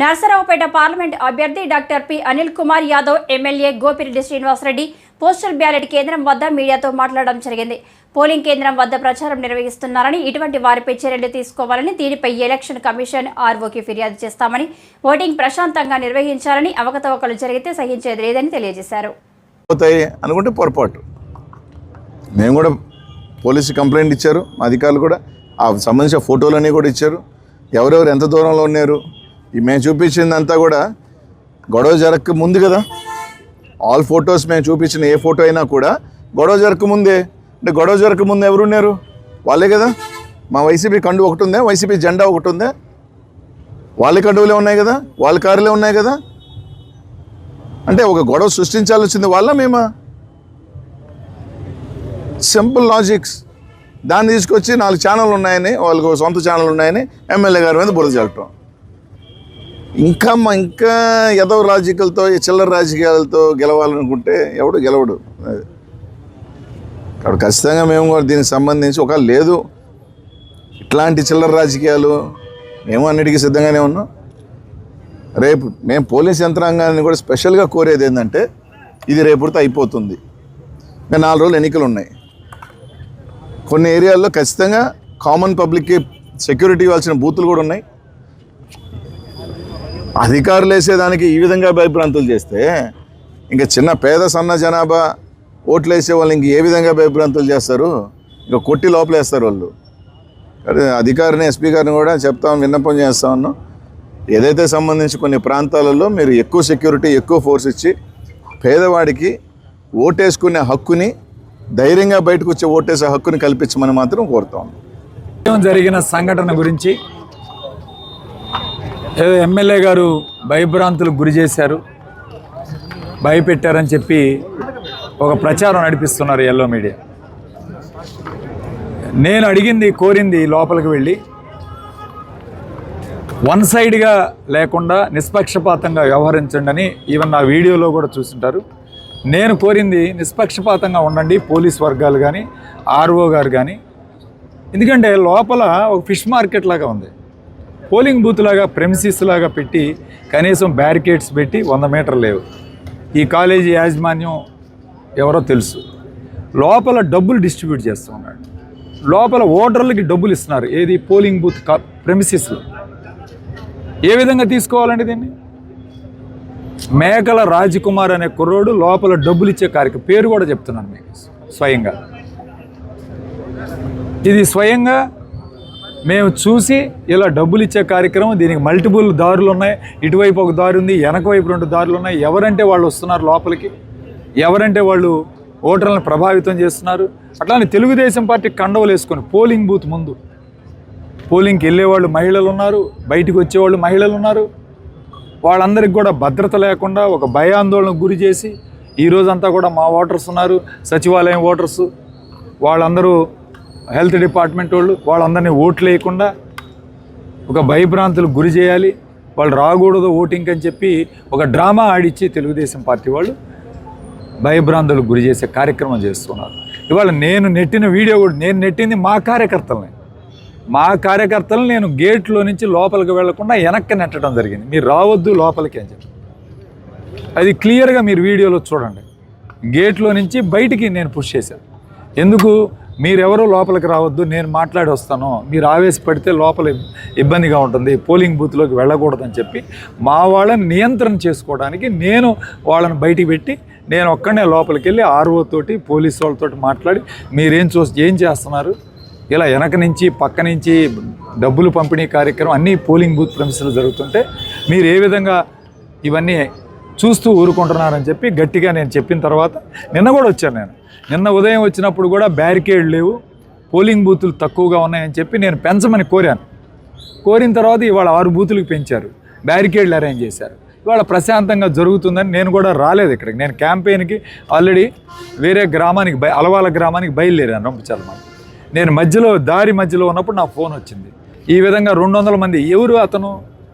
Narasaraopet parliament అభ్యర్థి doctor P Anil Kumar Yadav MLA Gopireddy Srinivasareddy postal ballot కేంద్రం వద్ద మీడియాతో మాట్లాడడం జరిగింది. పోలింగ్ కేంద్రం వద్ద ప్రచారం నిర్వహిస్తున్నారని ఇటువంటి వారిపై చర్యలు తీసుకోవాలని దీనిపై ఎలక్షన్ కమిషన్ ఆర్ఓకి ఫిర్యాదు చేస్తామని ఓటింగ్ ప్రశాంతంగా నిర్వహించాలని అవకతవకలు జరిగితే సహించేది లేదని తెలియజేశారు. పోతాయి అనుకుంటే పొరపాటు. మేము కూడా పోలీసు కంప్లైంట్ ఇచ్చారు అధికారులు కూడా ఆ సంబంధించిన ఫోటోలన్నీ కూడా ఇచ్చారు. ఎవరెవరు ఎంత దూరంలో ఉన్నారు ఈ మేము చూపించిందంతా కూడా గొడవ జరగక ముందు కదా. ఆల్ ఫొటోస్ మేము చూపించిన ఏ ఫోటో అయినా కూడా గొడవ జరగక ముందే. అంటే గొడవ జరగక ముందు ఎవరున్నారు? వాళ్ళే కదా. మా వైసీపీ కండు ఒకటి ఉందే? వైసీపీ జెండా ఒకటి ఉందే? వాళ్ళ కండువులే ఉన్నాయి కదా? వాళ్ళ కారులే ఉన్నాయి కదా? అంటే ఒక గొడవ సృష్టించాల్సింది వాళ్ళ మేమా? సింపుల్ లాజిక్స్ దాన్ని తీసుకొచ్చి నాలుగు ఛానల్ ఉన్నాయని వాళ్ళకు సొంత ఛానల్ ఉన్నాయని ఎమ్మెల్యే గారి మీద బురద చల్లటం ఇంకా మా ఇంకా ఎదవ రాజకీయాలతో ఈ చిల్లర రాజకీయాలతో గెలవాలనుకుంటే ఎవడు గెలవడు. అక్కడ కాబట్టి ఖచ్చితంగా మేము కూడా దీనికి సంబంధించి ఒక లేదు ఇట్లాంటి చిల్లర రాజకీయాలు మేము అన్నిటికీ సిద్ధంగానే ఉన్నాం. రేపు మేము పోలీస్ యంత్రాంగాన్ని కూడా స్పెషల్గా కోరేది ఏంటంటే ఇది రేపుతో అయిపోతుంది. ఇంకా నాలుగు రోజులు ఎన్నికలు ఉన్నాయి. కొన్ని ఏరియాల్లో ఖచ్చితంగా కామన్ పబ్లిక్కి సెక్యూరిటీ ఇవ్వాల్సిన బూతులు కూడా ఉన్నాయి. అధికారులు వేసేదానికి ఈ విధంగా భయభ్రాంతులు చేస్తే ఇంకా చిన్న పేద సన్న జనాభా ఓట్లు వేసే వాళ్ళు ఇంక ఏ విధంగా భయభ్రాంతులు చేస్తారు? ఇంకా కొట్టి లోపలేస్తారు వాళ్ళు. అధికారిని ఎస్పీ గారిని కూడా చెప్తాం విన్నపం చేస్తా ఉన్నాం. ఏదైతే సంబంధించి కొన్ని ప్రాంతాలలో మీరు ఎక్కువ సెక్యూరిటీ ఎక్కువ ఫోర్స్ ఇచ్చి పేదవాడికి ఓటేసుకునే హక్కుని ధైర్యంగా బయటకు వచ్చే ఓటేసే హక్కుని కల్పించమని మాత్రం కోరుతాం జరిగిన సంఘటన గురించి ఏదో ఎమ్మెల్యే గారు భయభ్రాంతులకు గురి చేశారు భయపెట్టారని చెప్పి ఒక ప్రచారం నడిపిస్తున్నారు ఎల్లో మీడియా నేను అడిగింది కోరింది లోపలికి వెళ్ళి వన్ సైడ్గా లేకుండా నిష్పక్షపాతంగా వ్యవహరించండి అని ఈవెన్ నా వీడియోలో కూడా చూసింటారు. నేను కోరింది నిష్పక్షపాతంగా ఉండండి పోలీస్ వర్గాలు కానీ ఆర్ఓ గారు కానీ ఎందుకంటే లోపల ఒక ఫిష్ మార్కెట్ లాగా ఉంది. పోలింగ్ బూత్ లాగా ప్రెమిసిస్ లాగా పెట్టి కనీసం బ్యారికేడ్స్ పెట్టి వంద మీటర్లు లేవు. ఈ కాలేజీ యాజమాన్యం ఎవరో తెలుసు. లోపల డబ్బులు డిస్ట్రిబ్యూట్ చేస్తున్నాడు లోపల ఓటర్లకి డబ్బులు ఇస్తున్నారు. ఏది? పోలింగ్ బూత్ ప్రెమిసిస్లో ఏ విధంగా తీసుకోవాలండి దీన్ని? మేకల రాజకుమార్ అనే కుర్రోడు లోపల డబ్బులు ఇచ్చే కార్యక్రమం పేరు కూడా చెప్తున్నాను మీకు. స్వయంగా. ఇది స్వయంగా మేము చూసి ఇలా డబ్బులు ఇచ్చే కార్యక్రమం దీనికి మల్టిపుల్ దారులు ఉన్నాయి. ఇటువైపు ఒక దారి ఉంది వెనక వైపు రెండు దారులు ఉన్నాయి. ఎవరంటే వాళ్ళు వస్తున్నారు లోపలికి? ఎవరంటే వాళ్ళు ఓటర్లను ప్రభావితం చేస్తున్నారు? అట్లానే తెలుగుదేశం పార్టీ కండవలు వేసుకొని పోలింగ్ బూత్ ముందు. పోలింగ్కి వెళ్ళేవాళ్ళు మహిళలు ఉన్నారు బయటికి వచ్చేవాళ్ళు మహిళలు ఉన్నారు. వాళ్ళందరికీ కూడా భద్రత లేకుండా ఒక భయాందోళనకు గురి చేసి ఈ రోజంతా కూడా మా ఓటర్స్ ఉన్నారు సచివాలయం ఓటర్స్. వాళ్ళందరూ హెల్త్ డిపార్ట్మెంట్ వాళ్ళు వాళ్ళందరినీ ఓట్లు వేయకుండా ఒక భయభ్రాంతులకు గురి చేయాలి. వాళ్ళు రాకూడదు ఓటింగ్ అని చెప్పి ఒక డ్రామా ఆడిచ్చి తెలుగుదేశం పార్టీ వాళ్ళు భయభ్రాంతులకు గురి చేసే కార్యక్రమం చేస్తున్నారు. ఇవాళ నేను నెట్టిన వీడియో కూడా నేను నెట్టింది మా కార్యకర్తలని. మా కార్యకర్తలు నేను గేట్లో నుంచి లోపలికి వెళ్ళకుండా వెనక్కి నెట్టడం జరిగింది. మీరు రావద్దు లోపలికి అని చెప్పి. అది క్లియర్గా మీరు వీడియోలో చూడండి. గేట్లో నుంచి బయటికి నేను పుష్ చేశాను. ఎందుకు? మీరెవరూ లోపలికి రావద్దు నేను మాట్లాడి వస్తాను. మీరు ఆవేశపడితే లోపల ఇబ్బందిగా ఉంటుంది. పోలింగ్ బూత్లోకి వెళ్ళకూడదని చెప్పి మా వాళ్ళని నియంత్రణ చేసుకోవడానికి నేను వాళ్ళని బయటికి పెట్టి నేను ఒక్కడనే లోపలికి వెళ్ళి ఆర్ఓ తోటి పోలీసు వాళ్ళతో మాట్లాడి మీరేం చూ ఏం చేస్తున్నారు? ఇలా వెనక నుంచి పక్క నుంచి డబ్బులు పంపిణీ కార్యక్రమం అన్నీ పోలింగ్ బూత్ ప్రమిసలు జరుగుతుంటే మీరు ఏ విధంగా ఇవన్నీ చూస్తూ ఊరుకుంటున్నారని చెప్పి గట్టిగా నేను చెప్పిన తర్వాత నిన్న కూడా వచ్చాను నేను. నిన్న ఉదయం వచ్చినప్పుడు కూడా బ్యారికేడ్ లేవు. పోలింగ్ బూతులు తక్కువగా ఉన్నాయని చెప్పి నేను పెంచమని కోరాను. కోరిన తర్వాత ఇవాళ ఆరు బూతులకు పెంచారు. బ్యారికేడ్లు అరేంజ్ చేశారు. ఇవాళ ప్రశాంతంగా జరుగుతుందని నేను కూడా రాలేదు ఇక్కడికి. నేను క్యాంపెయిన్కి ఆల్రెడీ వేరే గ్రామానికి బయ అలవాల గ్రామానికి బయలుదేరాను. రంపచలమని నేను మధ్యలో దారి మధ్యలో ఉన్నప్పుడు నా ఫోన్ వచ్చింది. ఈ విధంగా రెండు వందల మంది ఎవరు అతను?